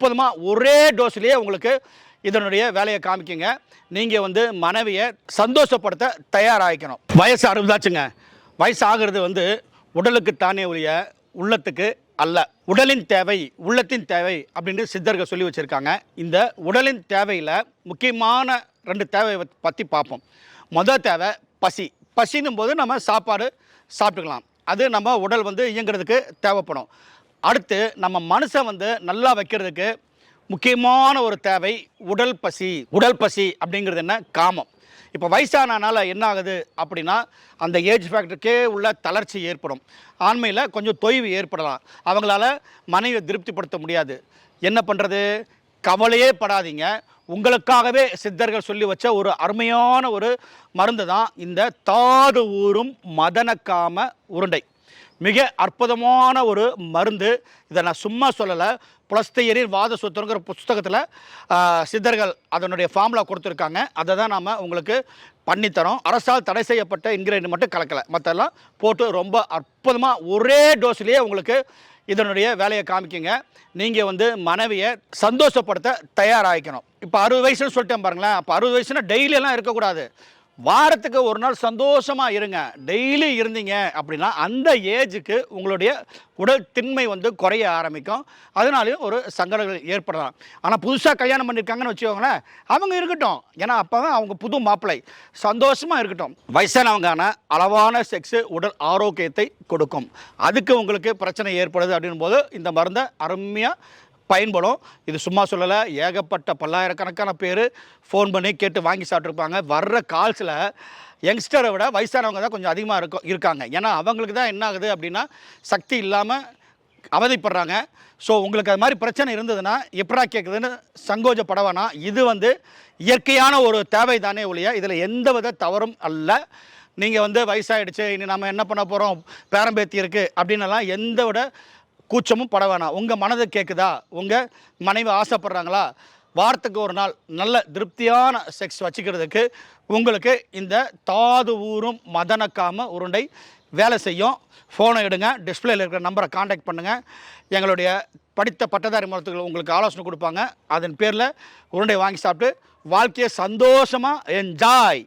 அற்புதமாக ஒரே டோஸ்லேயே உங்களுக்கு இதனுடைய வேலையை காமிக்குங்க. நீங்கள் வந்து மனைவியை சந்தோஷப்படுத்த தயாராகிக்கணும். வயசு அறுபதாச்சுங்க. வயசு ஆகிறது வந்து உடலுக்கு தானே ஒழிய உள்ளத்துக்கு அல்ல. உடலின் தேவை உள்ளத்தின் தேவை அப்படின்னு சித்தர்கள் சொல்லி வச்சுருக்காங்க. இந்த உடலின் தேவையில் முக்கியமான ரெண்டு தேவையை பற்றி பார்ப்போம். மொதல் தேவை பசி. பசினும் போது நம்ம சாப்பாடு சாப்பிட்டுக்கலாம். அது நம்ம உடல் வந்து இயங்குறதுக்கு தேவைப்படும். அடுத்து நம்ம மனசை வந்து நல்லா வைக்கிறதுக்கு முக்கியமான ஒரு தேவை உடல் பசி. உடல் பசி அப்படிங்கிறது என்ன? காமம். இப்போ வயசானனால என்ன ஆகுது அப்படின்னா அந்த ஏஜ் ஃபேக்டருக்கே உள்ள தளர்ச்சி ஏற்படும். ஆண்மையில் கொஞ்சம் தொய்வு ஏற்படலாம். அவங்களால மனைவியை திருப்திப்படுத்த முடியாது. என்ன பண்ணுறது கவலையே படாதீங்க. உங்களுக்காகவே சித்தர்கள் சொல்லி வச்ச ஒரு அருமையான ஒரு மருந்து தான் இந்த தாது ஊறும் மதனக்காம உருண்டை. மிக அற்புதமான ஒரு மருந்து. இதை நான் சும்மா சொல்லலை. புலஸ்தையரின் வாத சுத்தங்கிற புஸ்தகத்தில் சித்தர்கள் அதனுடைய ஃபார்முலா கொடுத்துருக்காங்க. அதை தான் நாம் உங்களுக்கு பண்ணித்தரோம். அரசால் தடை செய்யப்பட்ட இன்கிரீடியன்ட் மட்டும் கலக்கலை. மற்றெல்லாம் போட்டு ரொம்ப அற்புதமாக ஒரே டோஸ்லேயே உங்களுக்கு இதனுடைய வேலையை காமிக்குங்க. நீங்கள் வந்து மனைவியை சந்தோஷப்படுத்த தயாராகிக்கணும். இப்போ அறுபது வயசுன்னு சொல்லிட்டேன் பாருங்களேன். அப்போ அறுபது வயசுனா டெய்லியெல்லாம் இருக்கக்கூடாது. வாரத்துக்கு ஒரு நாள் சந்தோஷமாக இருங்க. டெய்லி இருந்தீங்க அப்படின்னா அந்த ஏஜுக்கு உங்களுடைய உடல் திண்மை வந்து குறைய ஆரம்பிக்கும். அதனாலையும் ஒரு சங்கடங்கள் ஏற்படலாம். ஆனால் புதுசாக கல்யாணம் பண்ணியிருக்காங்கன்னு வச்சுக்கோங்களேன் அவங்க இருக்கட்டும். ஏன்னா அப்போ தான் அவங்க புது மாப்பிள்ளை. சந்தோஷமாக இருக்கட்டும். வயசானவங்கான அளவான செக்ஸு உடல் ஆரோக்கியத்தை கொடுக்கும். அதுக்கு உங்களுக்கு பிரச்சனை ஏற்படுது அப்படின் போது இந்த மருந்தை அருமையாக பயன்படும். இது சும்மா சொல்லலை ஏகப்பட்ட பல்லாயிரக்கணக்கான பேர் ஃபோன் பண்ணி கேட்டு வாங்கி சாப்பிட்ருப்பாங்க வர்ற கால்ஸில் யங்ஸ்டரை விட வயசானவங்க தான் கொஞ்சம் அதிகமாக இருக்கும் இருக்காங்க. ஏன்னா அவங்களுக்கு தான் என்ன ஆகுது அப்படின்னா சக்தி இல்லாமல் அவதிப்படுறாங்க. ஸோ உங்களுக்கு அது மாதிரி பிரச்சனை இருந்ததுன்னா எப்படா கேட்குதுன்னு சங்கோஜப்பட வேணாம் இது வந்து இயற்கையான ஒரு தேவை தானே ஒழிய இதில் எந்த வித தவறும் அல்ல. நீங்கள் வந்து வயசாகிடுச்சு இனி நம்ம என்ன பண்ண போகிறோம் பேரம்பேத்தி இருக்குது அப்படின்னலாம் எந்த விட கூச்சமும் பட வேணாம். உங்கள் மனதை கேட்குதா உங்கள் மனைவி ஆசைப்படுறாங்களா? வாரத்துக்கு ஒரு நாள் நல்ல திருப்தியான செக்ஸ் வச்சுக்கிறதுக்கு உங்களுக்கு இந்த தாது ஊரும் மதனக்காம உருண்டை வேலை செய்யும். ஃபோனை எடுங்க. டிஸ்பிளேயில் இருக்கிற நம்பரை காண்டாக்ட் பண்ணுங்கள் எங்களுடைய படித்த பட்டதாரி மருத்துவர்கள் உங்களுக்கு ஆலோசனை கொடுப்பாங்க. அதன் பேரில் உருண்டை வாங்கி சாப்பிட்டு வாழ்க்கையை சந்தோஷமாக என்ஜாய்